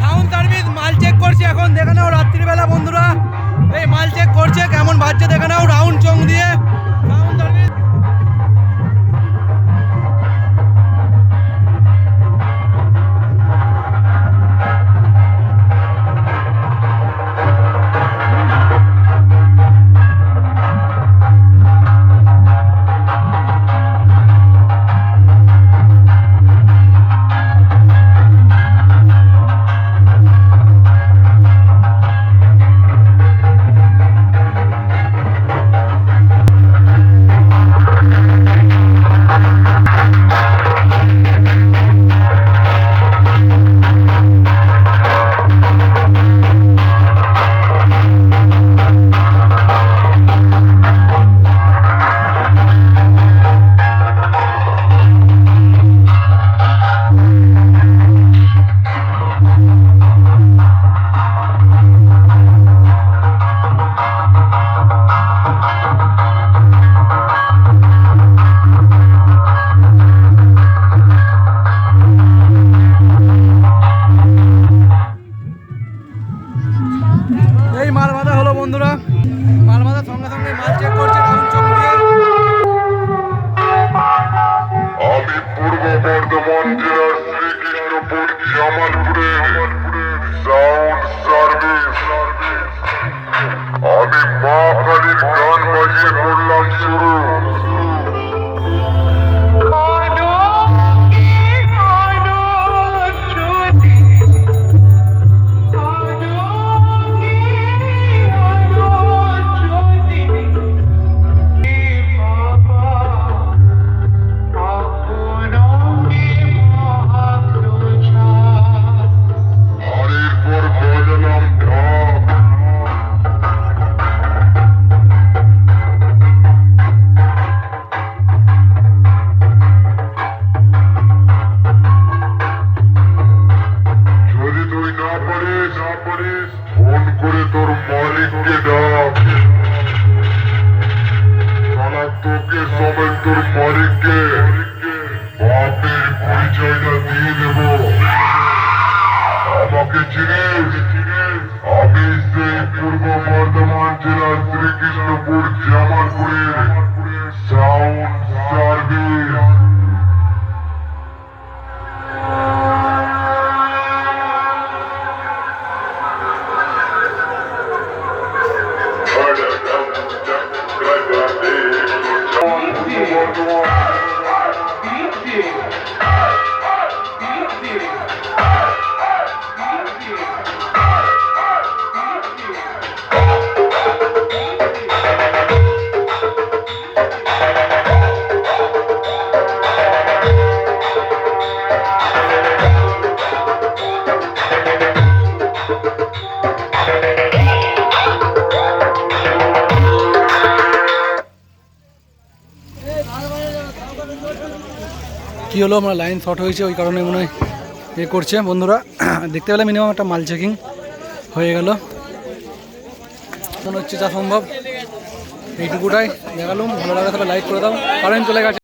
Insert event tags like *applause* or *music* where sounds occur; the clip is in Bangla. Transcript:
সাউন্ড সার্ভিস মাল চেক করছে এখন। দেখে নাও রাত্রিবেলা বন্ধুরা। এই মাল চেক করছে, কেমন বাজছে দেখে নাও। আমি মা কালীর গান বাজিয়ে করলাম শুরু পারিস ফোন করে তোর মালিককে ডাক। শালা, তোকে সমেত তোর মালিককে। বাপের পরিচয়টা দিয়ে দেব। আমাকে চিনিস? কি হলো? আমরা লাইন শর্ট হয়েছে, ওই কারণে মনে হয় এ করছে। বন্ধুরা, *clears throat* দেখতে পেলে মিনিমাম একটা মাল চেকিং হয়ে গেল। মনে হচ্ছে যা সম্ভব, এইটুকুটাই দেখালুম। ভালো লাগে তাহলে লাইক করে দাও। কারেন্ট চলে গেছে।